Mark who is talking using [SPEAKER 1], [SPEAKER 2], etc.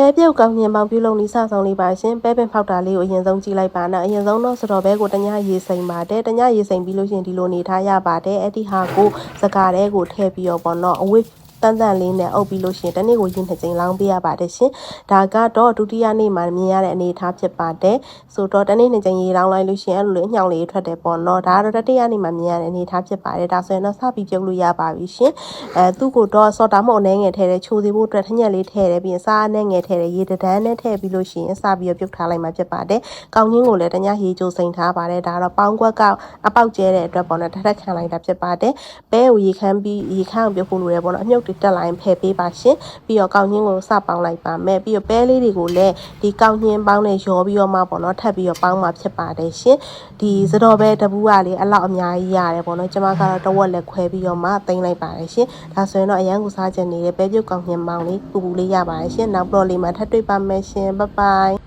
[SPEAKER 1] ပဲပြုတ်ကောင်းညင်ပေါင်းပြုလုပ်နေစဆောင်လေးပါရှင်ပဲပင်ဖောက်တာလေးကိုအရင်ဆုံးကြည့်လိုက်ပါနော်အရင်ဆုံးတော့စတော်ဘဲကိုတညရေစိမ်ပါတယ်တညရေစိမ်ပြီးလို့ရှရင်ဒီလိုနေထားရပါတယ်အဲ့ဒီဟာကိုစကားတဲကိုထည့်ပြီးတော့ပေါ့နော်အဝ တ်တန်တန်လေးနဲ့အုပ်ပြီးလို့ရှရင်တနေ့ကိုရင်နှစ်ကြိမ်လောင်းပေးရပါတယ်ရှင်ဒါကတော့ဒုတိယနေ့မှာမြင်ရတဲ့အနေအထားဖြစ်ပါတယ်ဆိုတော့တနေ့နှစ်ကြိမ်ရေလောင်းလိုက်လို့ရှရင်အဲ့လိုလေးအညောင်လေးထွက်တယ်ပေါ့နော်ဒါကတော့တတိယနေ့မှာမြင်ရတဲ့အနေအထားဖြစ်ပါတယ်ဒါဆိုရင်တော့စပြီးပြုတ်လို့ရပါပြီရှင်အဲသူ့ကိုတော့စော်တာမဟုတ်အနေငယ်ထဲတဲ့ချိုးစီဖို့အတွက်ထညက်လေးထည့်တယ်ပြီးရင်စားအနေငယ်ထဲတဲ့ရေတဒန်းနဲ့ထည့်ပြီးလို့ရှရင်စပြီးတော့ပြုတ်ထားလိုက်မှဖြစ်ပါတယ်ကောင်းချင်းကိုလည်းတညရေချိုးစိမ်ထားပါတယ်ဒါကတော့ပေါင်းကွက်ကအပေါက်ကျဲတဲ့အတွက်ပေါ့နော်ထထခံလိုက်တာဖြစ်ပါတယ်ပဲကိုရေခမ်းပြီးရေခမ်းအောင်ပြုတ်ဖို့လိုတယ်ပေါ့နော်အမြုပ်တွေတက်လာရင်ဖယ်ပေးပါရှင်ပြီးတော့ကောင်းချင်းကိုစပေါင်းလိုက်ပါမယ်ပြီးတော့ပဲလေးတွေကိုလည်းဒီကောင်းချင်းပေါင်းနဲ့ရောပြီးတော့မှပေါ့နော်ထပ်ပြီးတော့ပေါင်းမှာဖြစ်ပါတယ်ရှင်ဒီစတော့ပဲတပူးကလေအလောက်အများကြီးရတယ်ပေါ့နော်ကျွန်မကတော့တဝက်လက်ခွဲပြီးတော့မှတင်လိုက်ပါတယ်ရှင်ဒါဆိုရင်တော့အရန်ကိုစားချင်နေတဲ့ပဲပြုတ်ကောင်းချင်းပေါင်းလေးပူပူလေးရပါတယ်ရှင်နောက်တော့လေးမှာထပ်တွေ့ပါမယ်ရှင်ဘိုင်ဘိုင်